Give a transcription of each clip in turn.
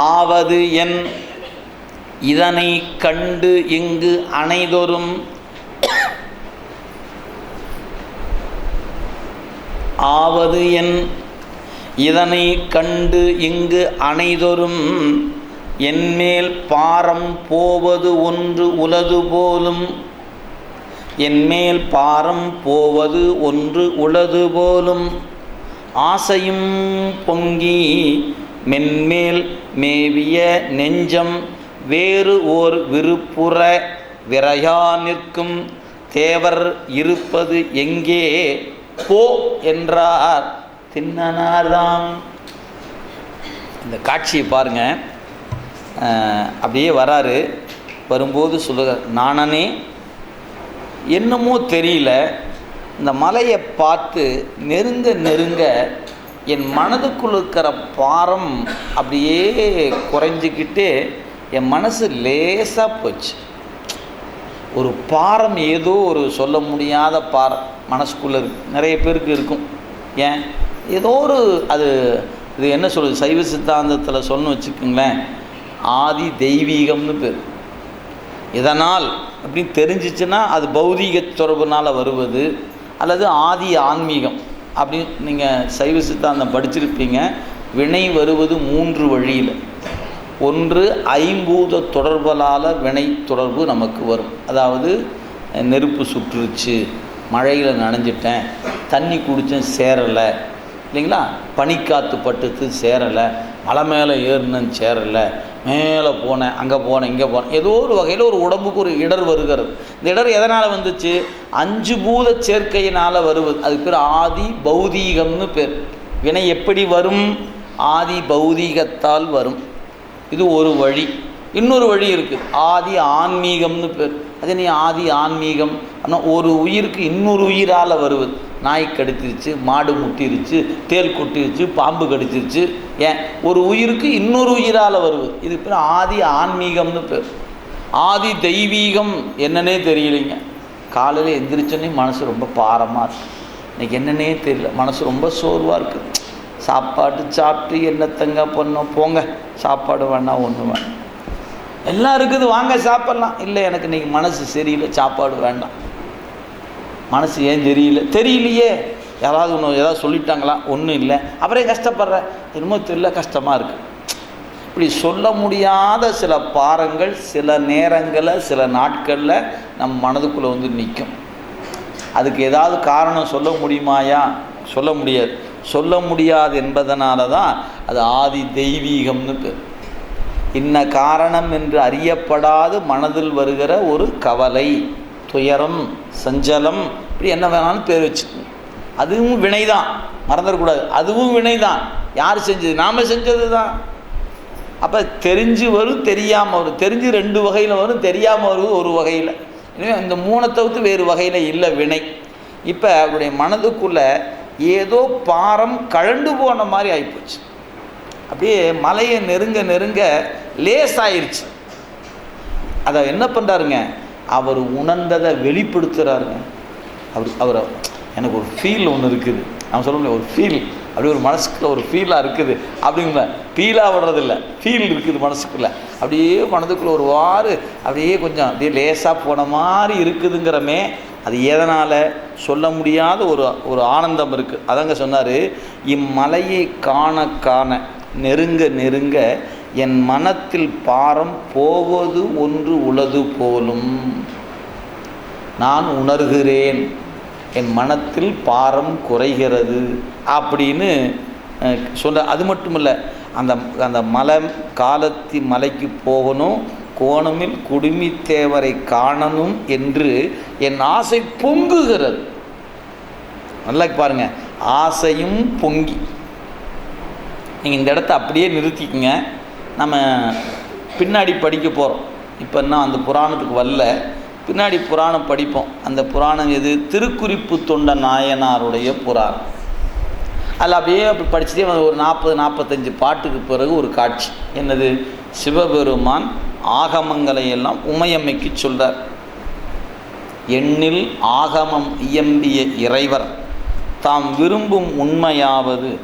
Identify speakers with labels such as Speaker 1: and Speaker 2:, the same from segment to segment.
Speaker 1: ஆவது என் இதனை கண்டு இங்கு அனைதொரும் ஆவது என் இதனை கண்டு இங்கு அனைதொரும் என்மேல் பாரம் போவது ஒன்று உலது போலும் என்மேல் பாரம் போவது ஒன்று உளது போலும் ஆசையும் பொங்கி மென்மேல் மேவிய நெஞ்சம் வேறு ஓர் விருப்புற விரையா நிற்கும். தேவர் இருப்பது எங்கே? போ என்றார். தின்னனார்தாம். இந்த காட்சியை பாருங்க. அப்படியே வராரு. வரும்போது சொல்லுக நானனே என்னமோ தெரியல. இந்த மலையை பார்த்து நெருங்க நெருங்க என் மனதுக்குள் இருக்கிற பாரம் அப்படியே குறைஞ்சிக்கிட்டு என் மனசு லேசாக போச்சு. ஒரு பாரம் ஏதோ ஒரு சொல்ல முடியாத பாரம் மனசுக்குள்ளே இருக்கு. நிறைய பேருக்கு இருக்கும். ஏன்? ஏதோ ஒரு அது இது என்ன சொல்லுது சைவ சித்தாந்தத்தில் சொல்லணும் வச்சுக்கோங்களேன். ஆதி தெய்வீகம்னு பேர். இதனால் அப்படின்னு தெரிஞ்சிச்சுன்னா அது பௌதீக தொடர்புனால் வருவது அல்லது ஆதி ஆன்மீகம். அப்படின்னு நீங்கள் சைவ சித்தாந்தம் படிச்சிருப்பீங்க. வினை வருவது மூன்று வழியில். ஒன்று ஐம்பூத தொடர்பலால் வினை தொடர்பு நமக்கு வரும். அதாவது நெருப்பு சுற்றுருச்சு மழையில் நனைஞ்சிட்டேன் தண்ணி குடித்தேன் சேரலை. இல்லைங்களா? பனிக்காத்து பட்டுத்து சேரலை. மலை மேலே ஏறினேன் சேரலை. மேலே போனேன் அங்கே போனேன் இங்கே போனேன். ஏதோ ஒரு வகையில் ஒரு உடம்புக்கு ஒரு இடர் வருகிறது. இந்த இடர் எதனால் வந்துச்சு? அஞ்சு பூத சேர்க்கையினால் வருவது. அதுக்கு பேர் ஆதி பௌதீகம்னு பேர். வினை எப்படி வரும்? ஆதி பௌதீகத்தால் வரும். இது ஒரு வழி. இன்னொரு வழி இருக்குது ஆதி ஆன்மீகம்னு பேர். அது நீ ஆதி ஆன்மீகம்? ஆனால் ஒரு உயிருக்கு இன்னொரு உயிரால் வருவது. நாய் கடிச்சிருச்சு மாடு முட்டிருச்சு தேல் கொட்டிருச்சு பாம்பு கடிச்சிருச்சு. ஏன்? ஒரு உயிருக்கு இன்னொரு உயிரால் வருவது. இது பேர் ஆதி ஆன்மீகம்னு பேர். ஆதி தெய்வீகம் என்னன்னே தெரியலைங்க. காலையில் எந்திரிச்சோன்னே மனசு ரொம்ப பாரமாக இருக்குது இன்னைக்கு என்னன்னே தெரியல. மனசு ரொம்ப சோர்வாக இருக்குது சாப்பாடு சாப்பிட்டு என்னத்தங்க பண்ணோம் போங்க. சாப்பாடு வேணாம் ஒன்று வேணாம் எல்லாம் இருக்குது வாங்க சாப்பிட்லாம். இல்லை எனக்கு இன்னைக்கு மனசு சரியில்லை. சாப்பாடு வேண்டாம். மனசு ஏன் தெரியல? தெரியலையே. யாராவது ஒன்று ஏதாவது சொல்லிட்டாங்களா? ஒன்றும் இல்லை. அப்புறம் கஷ்டப்படுற? என்னமோ தெரியல கஷ்டமாக இருக்குது இப்படி சொல்ல முடியாத சில பாரங்கள் சில நேரங்களில் சில நாட்களில் நம் மனதுக்குள்ளே வந்து நிற்கும் அதுக்கு ஏதாவது காரணம் சொல்ல முடியுமாயா? சொல்ல முடியாது. சொல்ல முடியாது என்பதனால தான் அது ஆதி தெய்வீகம்னு பேர். இன்ன காரணம் என்று அறியப்படாது மனதில் வருகிற ஒரு கவலை துயரம் சஞ்சலம் இப்படி என்ன வேணாலும் பேர் வச்சுக்கணும். அதுவும் வினைதான். மறந்துடக்கூடாது. அதுவும் வினைதான். யார் செஞ்சது? நாம் செஞ்சது தான் அப்போ தெரிஞ்சு வரும் தெரியாமல் வரும். தெரிஞ்சு ரெண்டு வகையில் வரும் தெரியாமல் வருவது ஒரு வகையில். எனவே இந்த மூணை தவிர்த்து வேறு வகையில் இல்லை வினை. இப்போ அவருடைய மனதுக்குள்ளே ஏதோ பாரம் கழண்டு போன மாதிரி ஆகிப்போச்சு அப்படியே மலையை நெருங்க நெருங்க லேசாயிருச்சு. அதை என்ன பண்ணுறாருங்க அவர் உணர்ந்ததை வெளிப்படுத்துகிறாருங்க அவர் அவர் எனக்கு ஒரு ஃபீல் ஒன்று இருக்குது. நான் சொல்ல முடியாது ஒரு ஃபீல் அப்படி ஒரு மனசுக்குள்ள ஒரு ஃபீலாக இருக்குது. அப்படிங்கள ஃபீலாக விடுறதில்ல ஃபீல் இருக்குது மனசுக்குள்ள. அப்படியே மனதுக்குள்ளே ஒரு வாறு அப்படியே கொஞ்சம் அப்படியே லேசாக போன மாதிரி இருக்குதுங்கிறமே அது எதனால்? சொல்ல முடியாத ஒரு ஒரு ஆனந்தம் இருக்குது அதங்க சொன்னார் இம்மலையை காண காண நெருங்க நெருங்க என் மனத்தில் பாரம் போவது ஒன்று உளது போலும். நான் உணர்கிறேன். என் மனத்தில் பாரம் குறைகிறது அப்படின்னு சொல்ல சொல்ற அது மட்டும் இல்லை அந்த அந்த மலை காலத்தி மலைக்கு போகணும் கோணமில் குடுமி தேவரை காணணும் என்று என் ஆசை பொங்குகிறது. நல்லா பாருங்க ஆசையும் பொங்கி. நீங்கள் இந்த இடத்த அப்படியே நிறுத்திக்கங்க நம்ம பின்னாடி படிக்க போகிறோம் இப்போ இன்னும் அந்த புராணத்துக்கு வரல. பின்னாடி புராணம் படிப்போம். அந்த புராணம் எது? திருக்குறிப்பு தொண்ட நாயனாருடைய புராணம் அதில் அப்படியே அப்படி படிச்சுட்டே ஒரு நாற்பது நாற்பத்தஞ்சு பாட்டுக்கு பிறகு ஒரு காட்சி. என்னது? சிவபெருமான் ஆகமங்களை எல்லாம் உமையம்மைக்கு சொல்கிறார் எண்ணில் ஆகமம் இயம்பிய இறைவர். தாம் விரும்பும் உண்மையாவது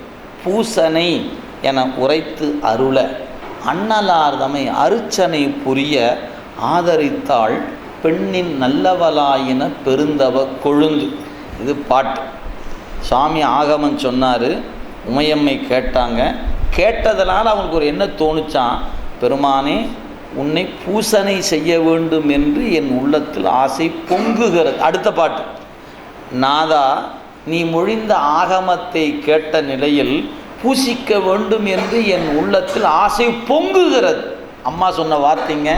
Speaker 1: பூசனை என உரைத்து அருள அன்னலார்தமை அருச்சனை புரிய ஆதரித்தாள் பெண்ணின் நல்லவளாயின பெருந்தவ கொழுந்து. இது பாட்டு. சாமி ஆகமன் சொன்னார் உமையம்மை கேட்டாங்க. கேட்டதனால் அவங்களுக்கு ஒரு என்ன தோணுச்சான் பெருமானே உன்னை பூசனை செய்ய வேண்டும் என்று என் உள்ளத்தில் ஆசை பொங்குகிறது. அடுத்த பாட்டு. நாதா நீ மொழிந்த ஆகமத்தை கேட்ட நிலையில் பூசிக்க வேண்டும் என்று என் உள்ளத்தில் ஆசை பொங்குகிறது. அம்மா சொன்ன வார்த்தைங்க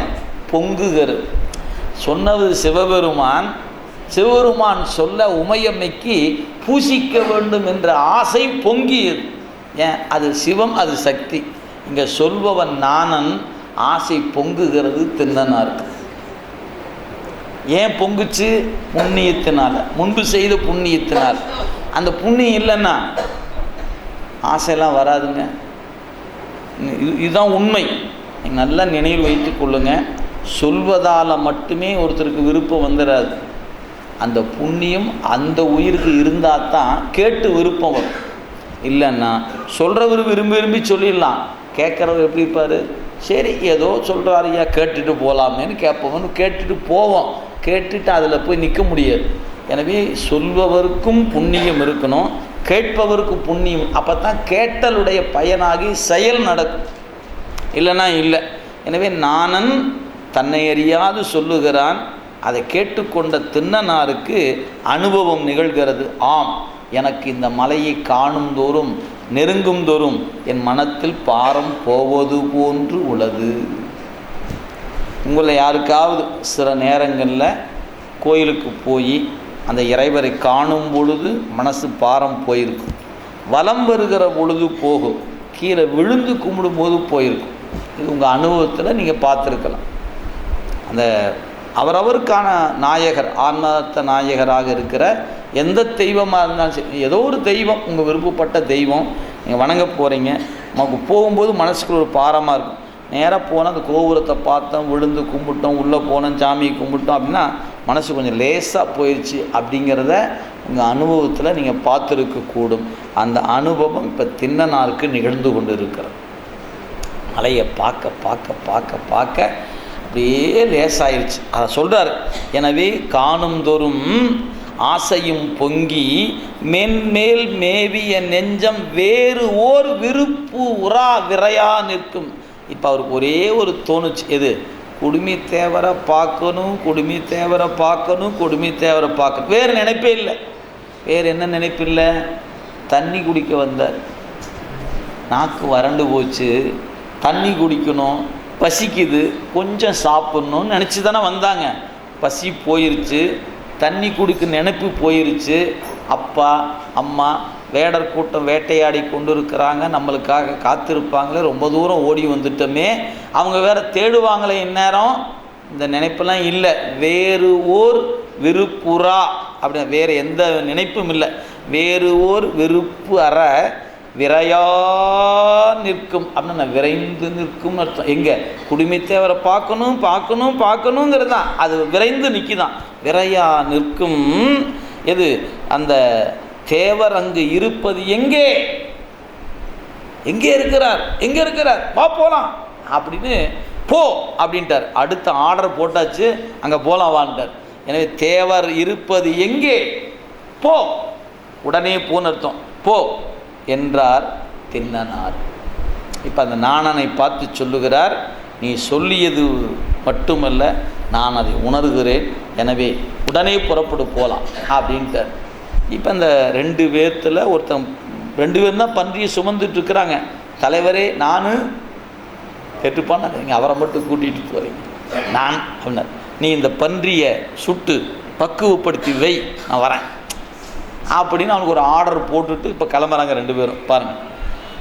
Speaker 1: பொங்குகிறது. சொன்னது சிவபெருமான் சிவபெருமான் சொல்ல உமையம்மைக்கு பூசிக்க வேண்டும் என்ற ஆசை பொங்கியது. ஏன்? அது சிவம் அது சக்தி. இங்கே சொல்பவன் நானன் ஆசை பொங்குகிறது தின்னனாருக்கு ஏன் பொங்குச்சு? புண்ணியத்தினால். முன்பு செய்த புண்ணியத்தினால். அந்த புண்ணியம் இல்லைன்னா ஆசையெல்லாம் வராதுங்க. இது இதுதான் உண்மை. நீங்கள் நல்லா நினைவில் வைத்துக் கொள்ளுங்கள் சொல்வதால் மட்டுமே ஒருத்தருக்கு விருப்பம் வந்துடாது அந்த புண்ணியம் அந்த உயிருக்கு இருந்தால் தான் கேட்டு விருப்பம் வரும். இல்லைன்னா சொல்கிறவர் விரும்பி விரும்பி சொல்லிடலாம். கேட்குறவர் எப்படி இருப்பார்? சரி ஏதோ சொல்கிறாருயா கேட்டுட்டு போகலாமேன்னு கேட்போம்னு கேட்டுட்டு போவோம் கேட்டுட்டு அதில் போய் நிற்க முடியாது. எனவே சொல்பவருக்கும் புண்ணியம் இருக்கணும். கேட்பவருக்கு புண்ணியம். அப்போ தான் கேட்டலுடைய பயனாகி செயல் நடக்கும். இல்லைன்னா இல்லை. எனவே நானன் தன்னை அறியாது சொல்லுகிறான் அதை கேட்டுக்கொண்ட தின்னனாருக்கு அனுபவம் நிகழ்கிறது. ஆம் எனக்கு இந்த மலையை காணும் தோறும் நெருங்கும் தோறும் என் மனத்தில் பாரம் போவது போன்று உள்ளது. உங்களை யாருக்காவது சில நேரங்களில் கோயிலுக்கு போய் அந்த இறைவரை காணும் பொழுது மனசு பாரம் போயிருக்கும். வலம் வருகிற பொழுது போகும். கீழே விழுந்து கும்பிடும்போது போயிருக்கும். இது உங்கள் அனுபவத்தில் நீங்கள் பார்த்துருக்கலாம். அந்த அவரவருக்கான நாயகர் ஆன்மார்த்த நாயகராக இருக்கிற எந்த தெய்வமாக இருந்தாலும் சரி ஏதோ ஒரு தெய்வம் உங்கள் விருப்பப்பட்ட தெய்வம் நீங்கள் வணங்க போகிறீங்க நமக்கு போகும்போது மனசுக்குள்ள ஒரு பாரமாக இருக்கும். நேராக போனால் அந்த கோபுரத்தை பார்த்தோம் விழுந்து கும்பிட்டோம் உள்ளே போனோம் சாமியை கும்பிட்டோம் அப்படின்னா மனசு கொஞ்சம் லேசாக போயிடுச்சு அப்படிங்கிறத உங்கள் அனுபவத்தில் நீங்கள் பார்த்துருக்கக்கூடும் அந்த அனுபவம் இப்போ தின்னனாருக்கு நிகழ்ந்து கொண்டு இருக்கிறது மலையை பார்க்க பார்க்க பார்க்க பார்க்க அப்படியே லேசாயிருச்சு. அதை சொல்கிறார் எனவே காணும் தோறும் ஆசையும் பொங்கி மென்மேல் மேவிய நெஞ்சம் வேறு ஓர் விருப்பு உரா விரையா நிற்கும். இப்போ அவருக்கு ஒரே ஒரு தோணுச்சு. எது? குடுமி தேவரை பார்க்கணும் குடுமி தேவரை பார்க்கணும் குடுமி தேவரை பார்க்கணும். வேறு நினைப்பே இல்லை. வேறு என்ன நினைப்பு இல்லை? தண்ணி குடிக்க வந்தார். நாக்கு வறண்டு போச்சு. தண்ணி குடிக்கணும். பசிக்குது கொஞ்சம் சாப்பிட்ணுன்னு நினச்சி தானே வந்தாங்க. பசி போயிருச்சு தண்ணி குடிக்க நினைப்பு போயிருச்சு. அப்பா அம்மா வேடர் கூட்டம் வேட்டையாடி கொண்டு இருக்கிறாங்க நம்மளுக்காக காத்திருப்பாங்களே ரொம்ப தூரம் ஓடி வந்துட்டோமே. அவங்க வேற தேடுவாங்களே இந்நேரம். இந்த நினைப்பெல்லாம் இல்லை. வேறு ஓர் விருப்புறா. அப்படி வேறு எந்த நினைப்பும் இல்லை. வேறு ஓர் விருப்பு அற விரையா நிற்கும். அப்படின்னு விரைந்து நிற்கும் அர்த்தம். எங்கே? குடிமைத்தேவரை பார்க்கணும் பார்க்கணும் பார்க்கணுங்கிறது தான். அது விரைந்து நிற்கிதான் விரையா நிற்கும். எது? அந்த தேவர் அங்கு இருப்பது எங்கே? எங்கே இருக்கிறார்? எங்கே இருக்கிறார்? வா போகலாம் அப்படின்னு போ அப்படின்ட்டார். அடுத்த ஆர்டர் போட்டாச்சு. அங்கே போகலாம் வான்ட்டார். எனவே தேவர் இருப்பது எங்கே? போ. உடனே போன்னு அர்த்தம். போ. என்றார் தின்னனார். இப்போ அந்த நாணனை பார்த்து சொல்லுகிறார் நீ சொல்லியது மட்டுமல்ல நான் அதை உணர்கிறேன். எனவே உடனே புறப்படு போகலாம் அப்படின்ட்டு இப்போ இந்த ரெண்டு பேர்த்தில் ஒருத்தன் ரெண்டு பேரும் தான் பன்றியை சுமந்துட்டு இருக்கிறாங்க. தலைவரே நான் கேட்டுப்பான நீங்கள் அவரை மட்டும் கூட்டிகிட்டு போகிறீங்க நான் அப்படின்னார். நீ இந்த பன்றியை சுட்டு பக்குவப்படுத்தி வை நான் வரேன். அப்படின்னு அவனுக்கு ஒரு ஆர்டர் போட்டுட்டு இப்போ கிளம்புறாங்க ரெண்டு பேரும். பாருங்கள்